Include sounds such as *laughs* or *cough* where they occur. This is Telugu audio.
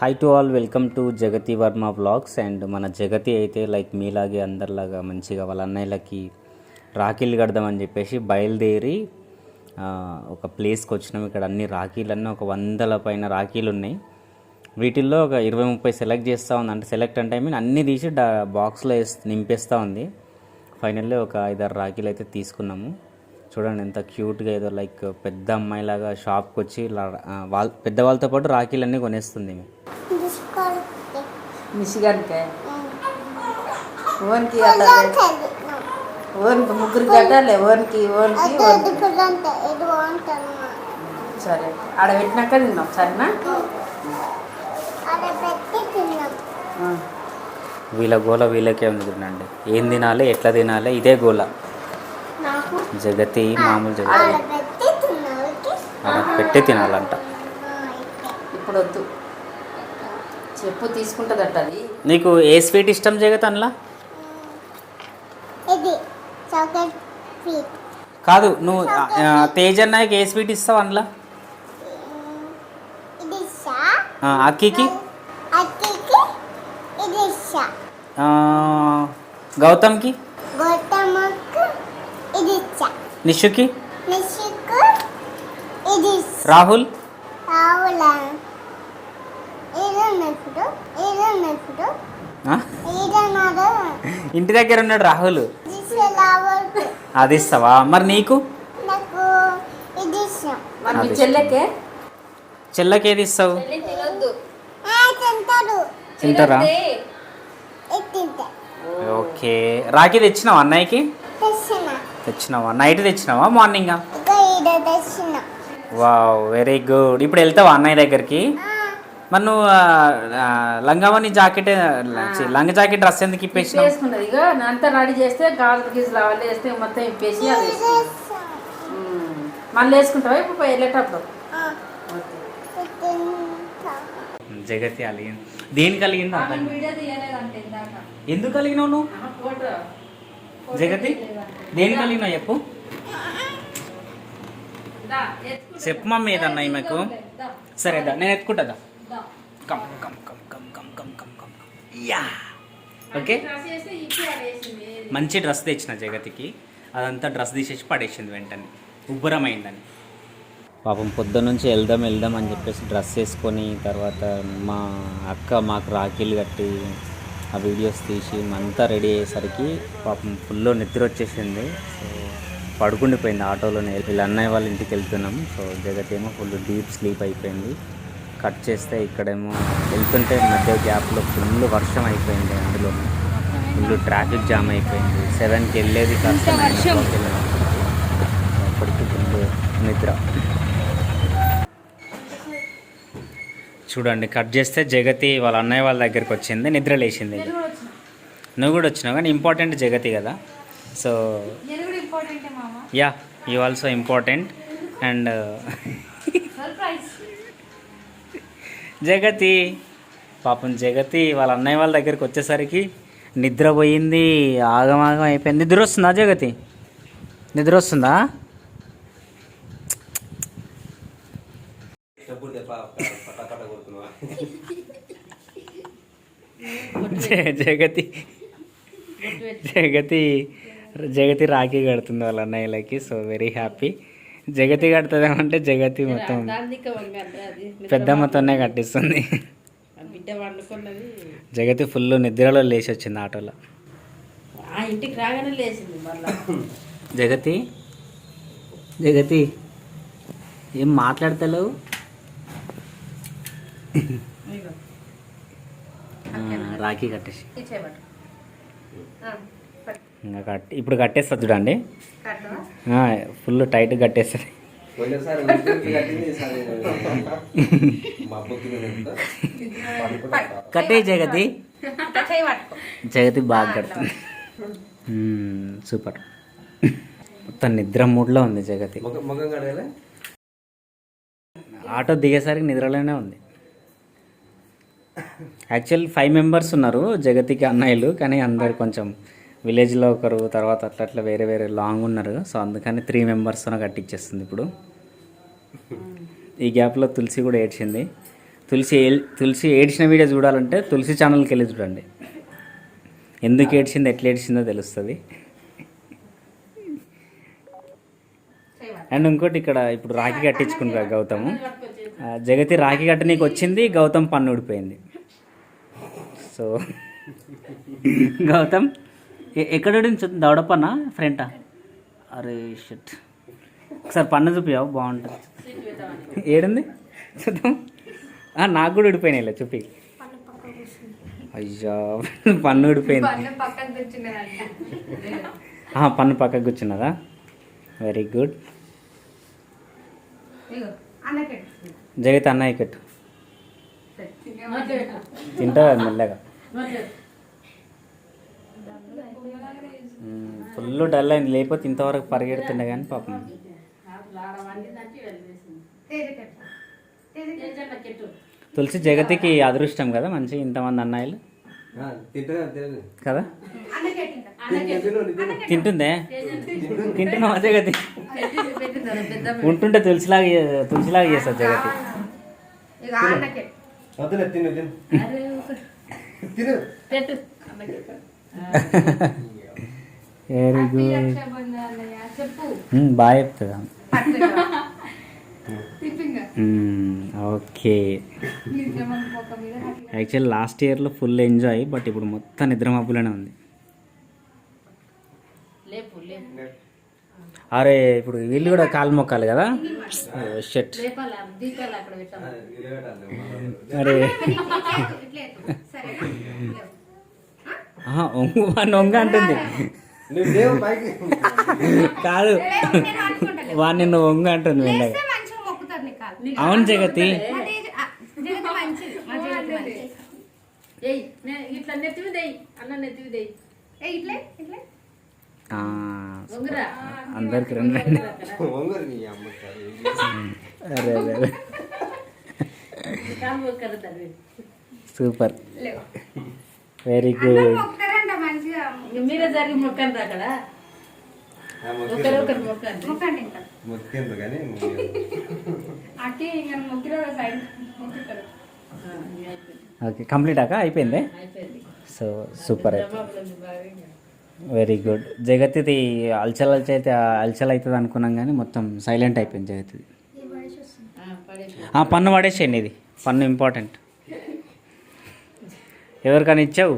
Hi to all welcome to Jagathi Varma blogs and మన జగతి అయితే లైక్ మీలాగే అందరిలాగా మంచిగా వాళ్ళ అన్నయ్యలకి రాఖీలు కడదామని చెప్పేసి బయలుదేరి ఒక ప్లేస్కి వచ్చినాం. ఇక్కడ అన్ని రాఖీలన్నీ ఒక వందల పైన రాఖీలు ఉన్నాయి. వీటిల్లో ఒక ఇరవై ముప్పై సెలెక్ట్ చేస్తూ ఉంది. అంటే సెలెక్ట్ అంటే ఐ మీన్ అన్నీ తీసి డా బాక్స్లో వేసి నింపేస్తూ ఉంది. ఫైనల్లీ ఒక ఐదారు రాఖీలు అయితే తీసుకున్నాము. చూడండి ఎంత క్యూట్గా ఏదో లైక్ పెద్ద అమ్మాయిలాగా షాప్కి వచ్చి ఇలా వాళ్ళ పెద్దవాళ్ళతో పాటు రాఖీలన్నీ కొనేస్తుంది. మిషిగానికే? ఓన్కి ఓన్కి ముగ్గురు కట్టాలి ఓన్కి ఓన్కి సరే ఆడ పెట్టినాక తిన్నాం సరేనా. వీళ్ళ గోల వీళ్ళకే ఉంది చూడండి. ఏం తినాలి ఎట్లా తినాలి ఇదే గోల. జగతి మామూలు జగతి. అలా పెట్టి తినాలంట. ఇప్పుడు వద్దు చెప్పు తీసుకుంటుందట అది. నీకు ఏ స్వీట్ ఇష్టం జగత్ అందులో ఇది చాక్లెట్ స్వీట్. కాదు నువ్వు తేజ్ అన్నయ్యకి ఏ స్వీట్ ఇస్తావు అందులో ఆ, అక్కికి? గౌతమ్కి? నిషుకి రాహుల్? ఇంటి దగ్గర ఉన్నాడు రాహుల్. అది ఇస్తావా? మరి నీకు? చెల్లకి? ఏది ఇస్తావు? తింటారా? ఓకే. రాఖీ తెచ్చినావు అన్నయ్యకి? తెచ్చినావా? నైట్ తెచ్చినావా? మార్నింగా వావ్ వెరీ గుడ్ ఇప్పుడు వెళ్తావా అన్నయ్య దగ్గరికి? మరి నువ్వు లంగావని జాకెట్ లంగా జాకెట్ డ్రెస్ ఎందుకు ఇప్పేసినావు? వేసుకున్నది ఇక అంతా రెడీ చేస్తే గాజులు గీజులు అవన్నీ వేస్తే మొత్తం ఇప్పేసి అది. మళ్ళీ వేసుకుంటావా? ఇప్పుడు వెళ్ళేటప్పుడు. జగతి అలిగింది. దేనికి కలిగింది. ఎందుకు కలిగినావు నువ్వు? జగతి దేనికి కలిగినావు చెప్పు. చెప్పు మమ్మీ ఏదన్నా ఈమెకు. సరే దా నేను ఎత్తుకుంటుందా దా. Come come come come come come come come yeah. Okay. మంచి డ్రెస్ తెచ్చిన జగతికి. అదంతా డ్రెస్ తీసేసి పడేసింది వెంటనే. ఉబ్బరమైందని. పాపం పొద్దు నుంచి వెళ్దాం వెళ్దాం అని చెప్పేసి డ్రెస్ వేసుకొని తర్వాత మా అక్క మాకు రాఖీలు కట్టి ఆ వీడియోస్ తీసి అంతా రెడీ అయ్యేసరికి పాపం ఫుల్ నిద్ర వచ్చేసింది సో పడుకుండిపోయింది ఆటోలోనే. వీళ్ళ అన్నయ్య వాళ్ళ ఇంటికి వెళ్తున్నాం. సో జగత్ ఏమో ఫుల్ డీప్ స్లీప్ అయిపోయింది. కట్ చేస్తే ఇక్కడేమో వెళ్తుంటే మధ్య గ్యాప్లో ఫుల్ వర్షం అయిపోయింది అందులో. ఫుల్ ట్రాఫిక్ జామ్ అయిపోయింది. సెవెన్కి వెళ్ళేది వెళ్ళాం అప్పటికి ఫుల్ నిద్ర. చూడండి కట్ చేస్తే జగతి వాళ్ళ అన్నయ్య వాళ్ళ దగ్గరికి వచ్చింది నిద్ర లేచింది. నువ్వు కూడా వచ్చినావు కానీ ఇంపార్టెంట్ జగతి కదా. So yeah you also important and Jagathi పాపం జగతి వాళ్ళ అన్నయ్య వాళ్ళ దగ్గరికి వచ్చేసరికి నిద్ర పోయింది ఆగమాగం అయిపోయింది. నిద్ర వస్తుందా జగతి? నిద్ర వస్తుందా? జగతి జగతి జగతి రాఖీ కడుతుంది వాళ్ళ అన్నయ్యలకి సో వెరీ హ్యాపీ జగతి కడుతుందేమంటే జగతి మొత్తం అది పెద్దమ్మతోనే కట్టిస్తుంది. జగతి ఫుల్ నిద్రలో లేచి వచ్చింది ఆటోలో. ఆ ఇంటికి రాగానే లేచింది జగతి జగతి ఏం మాట్లాడతలేవు? రాఖీ కట్టేసి. ఇంకా కట్ ఇప్పుడు కట్టేస్తా చూడండి. ఫుల్ టైట్ కట్టేస్తుంది *laughs* కట్టే జగతి. జగతి బాగా కడుతుంది సూపర్. మొత్తం నిద్ర మూడ్లో ఉంది జగతి. ఆటో దిగేసరికి నిద్రలోనే ఉంది. యాక్చువల్ ఫైవ్ మెంబర్స్ ఉన్నారు జగతికి అన్నయ్యలు కానీ అందరు కొంచెం విలేజ్లో ఒకరు తర్వాత అట్లా అట్లా వేరే వేరే లాంగ్ ఉన్నారు. సో అందుకని త్రీ మెంబర్స్తోనే కట్టించేస్తుంది ఇప్పుడు. ఈ గ్యాప్లో తులసి కూడా ఏడ్చింది. తులసి తులసి ఏడ్చిన వీడియో చూడాలంటే తులసి ఛానల్కి వెళ్ళి చూడండి. ఎందుకు ఏడ్చింది ఎట్లా ఏడ్చిందో తెలుస్తుంది. అండ్ ఇంకోటి ఇక్కడ ఇప్పుడు రాఖీ కట్టించుకుంటారు గౌతమ్. జగతి రాఖీ కట్టనీకి వచ్చింది గౌతమ్ పన్ను ఊడిపోయింది. సో గౌతమ్ ఎక్కడ దవడపన్నా ఫ్రంటా? అరే షట్. ఒకసారి పన్ను చూపియావు బాగుంటుంది. ఏడుంది? చూద్దాం. నాకు కూడా ఊడిపోయినాయి ఇలా చూపి. అయ్యా పన్ను ఊడిపోయింది. పన్ను పక్కకు కూర్చున్నదా? వెరీ గుడ్ జగత్ అన్నయ్య కట్టు. తింటావా మెల్లగా? ఫుల్ డల్ అయింది. లేకపోతే ఇంతవరకు పరిగెడుతుండే కానీ పాపం. తులసి జగతికి అదృష్టం కదా మంచి ఇంతమంది అన్నయ్యలు? ఆ, తింటదా తినదు కదా. తింటుందే? తింటున్నావా జగతి? ఉంటుంటే తులసిలాగా తులసిలాగా చేస్తారు జగతి. వెరీ గుడ్ బాగా చెప్తుందా ఓకే. యాక్చువల్ లాస్ట్ ఇయర్లో ఫుల్ ఎంజాయ్ బట్ ఇప్పుడు మొత్తం నిద్ర మబ్బులోనే ఉంది లేపు. లేపు. అరే ఇప్పుడు వీళ్ళు కూడా కాలు మొక్కాలి కదా? షెట్ పెట్టాలి అరే. ఒంగు వాడిని ఒంగ అంటుంది. కాదు. వాడిని నువ్వు ఒంగ అంటుంది మెల్లగా అవును జగతి. ఏయ్ నే- ఇట్లా నెత్తివి దేయి అన్న నెత్తివి దేయి ఆ, ఉంగురా అందరికి రెండు రెండు. అరే సూపర్. వెరీ గుడ్ మీరే జరిగి మొక్కండి. అక్కడ కానీ ఇంక. ఓకే కంప్లీట్ అక్క? అయిపోయింది? సో సూపర్ అయితే వెరీ గుడ్ జగత్తిది అల్చల్ అల్చ అయితే అల్చల్ అవుతుంది అనుకున్నాం కానీ మొత్తం సైలెంట్ అయిపోయింది జగత్తిది పన్ను పడేసేయండి ఇది. పన్ను ఇంపార్టెంట్ ఎవరికైనా ఇచ్చావు?